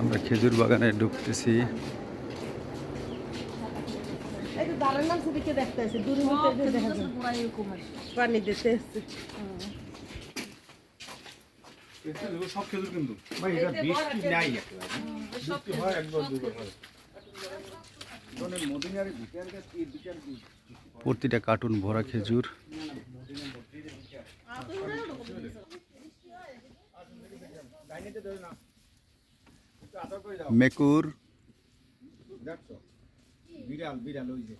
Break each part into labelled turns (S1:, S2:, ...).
S1: আমরা খেজুর বাগানে ঢুকতেছি।
S2: এই তো দাঁড়ান নাম সেদিকে দেখতে আছে দূরে মধ্যে দেখা যায়। পানি দিতে এসছে।
S3: সব খেজুর কিন্তু। ভাই এটা বৃষ্টি নাই একেবারে বৃষ্টি হয় একবার দুবার। হয় মানে
S1: প্রতিটা কার্টুন ভরা খেজুর।
S3: না একটু আদর করে দাও
S1: মেকুর।
S3: দেখছ বিড়াল বিড়াল ওই যে।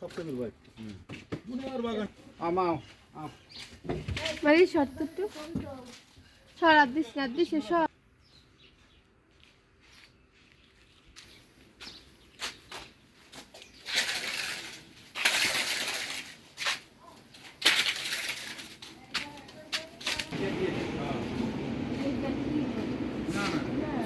S3: সব খেজুর ভাই। বাগান। আমাও আম।
S4: মারি শর্ট একটু। সরা দিস না দিস সর
S3: না না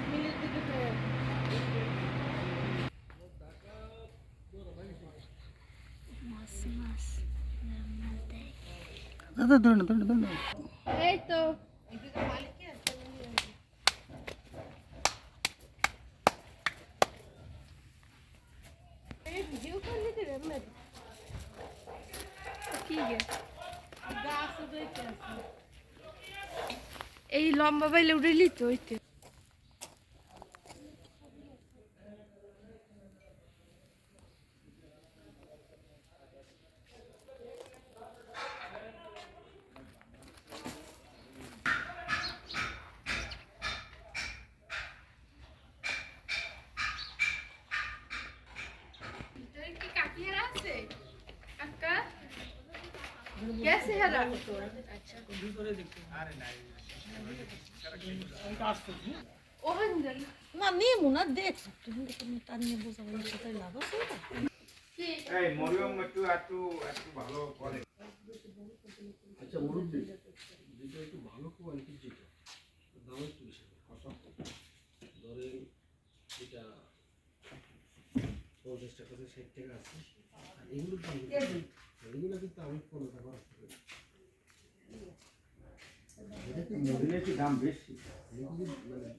S4: এই তো এই ভিডিও করলি তো রে মেয়ে কি গে
S2: আছে
S4: এই লম্বা বাইলে উড়েলি তো ওইতে कैसे हरा ওখান যান
S2: না নিমু না দেখছো তুমি তুমি তার নিয়ে বোঝাবো সেটা লাভ আছে ওটা?
S4: কি
S3: এই মরিয়ম একটু একটু একটু ভালো করে
S5: পঞ্চাশ করে থেকে ষাট টাকা আছে। আর এগুলো এগুলো কিন্তু আমি পনেরো টাকা রাখতে পারি
S3: মদিনার কি দাম বেশি।
S5: এগুলো মানে